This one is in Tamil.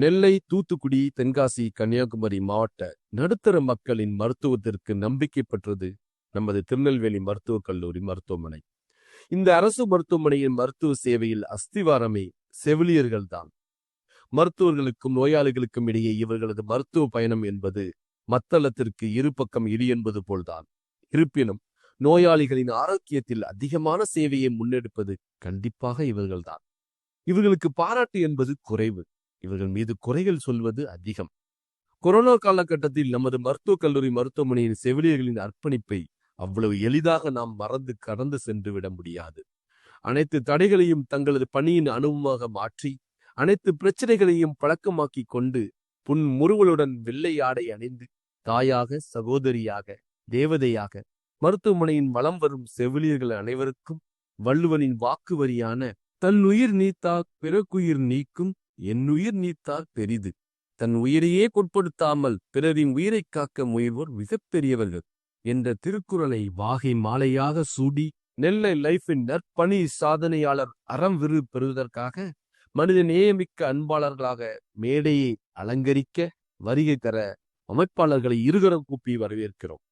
நெல்லை தூத்துக்குடி தென்காசி கன்னியாகுமரி மாவட்ட நடுத்தர மக்களின் மருத்துவத்திற்கு நம்பிக்கை பெற்றது நமது திருநெல்வேலி மருத்துவக் கல்லூரி மருத்துவமனை. இந்த அரசு மருத்துவமனையின் மருத்துவ சேவையில் அஸ்திவாரமே செவிலியர்கள்தான். மருத்துவர்களுக்கும் நோயாளிகளுக்கும் இடையே இவர்களது மருத்துவ பயணம் என்பது மத்தளத்திற்கு இரு பக்கம் இரு என்பது போல்தான். இருப்பினும் நோயாளிகளின் ஆரோக்கியத்தில் அதிகமான சேவையை முன்னெடுப்பது கண்டிப்பாக இவர்கள்தான். இவர்களுக்கு பாராட்டு என்பது குறைவு. இவர்கள் மீது குறைகள் சொல்வது அதிகம். கொரோனா காலகட்டத்தில் நமது மருத்துவக் கல்லூரி மருத்துவமனையின் செவிலியர்களின் அர்ப்பணிப்பை அவ்வளவு எளிதாக நாம் மறந்து கடந்து சென்று விட முடியாது. அனைத்து தடைகளையும் தங்களது பணியின் அனுபவமாக மாற்றி அனைத்து பிரச்சனைகளையும் பழக்கமாக்கி கொண்டு புன் முறுவலுடன் வெள்ளை ஆடை அணிந்து தாயாக சகோதரியாக தேவதையாக மருத்துவமனையின் வளம் வரும் செவிலியர்கள் அனைவருக்கும் வள்ளுவனின் வாக்கு வரியான தன் உயிர் நீத்தா பிறக்குயிர் நீக்கும் என் உயிர் பெரிது. தன் உயிரையே கொட்படுத்தாமல் பிறரின் உயிரைக் காக்க முயல்வோர் மிகப்பெரியவர்கள் என்ற திருக்குறளை வாகை மாலையாக சூடி நெல்லை லைஃபின் நற்பணி சாதனையாளர் அறம் விரு பெறுவதற்காக மனித நேயமிக்க அன்பாளர்களாக மேடையை அலங்கரிக்க வருகை தர அமைப்பாளர்களை இருகரம் கூப்பி வரவேற்கிறோம்.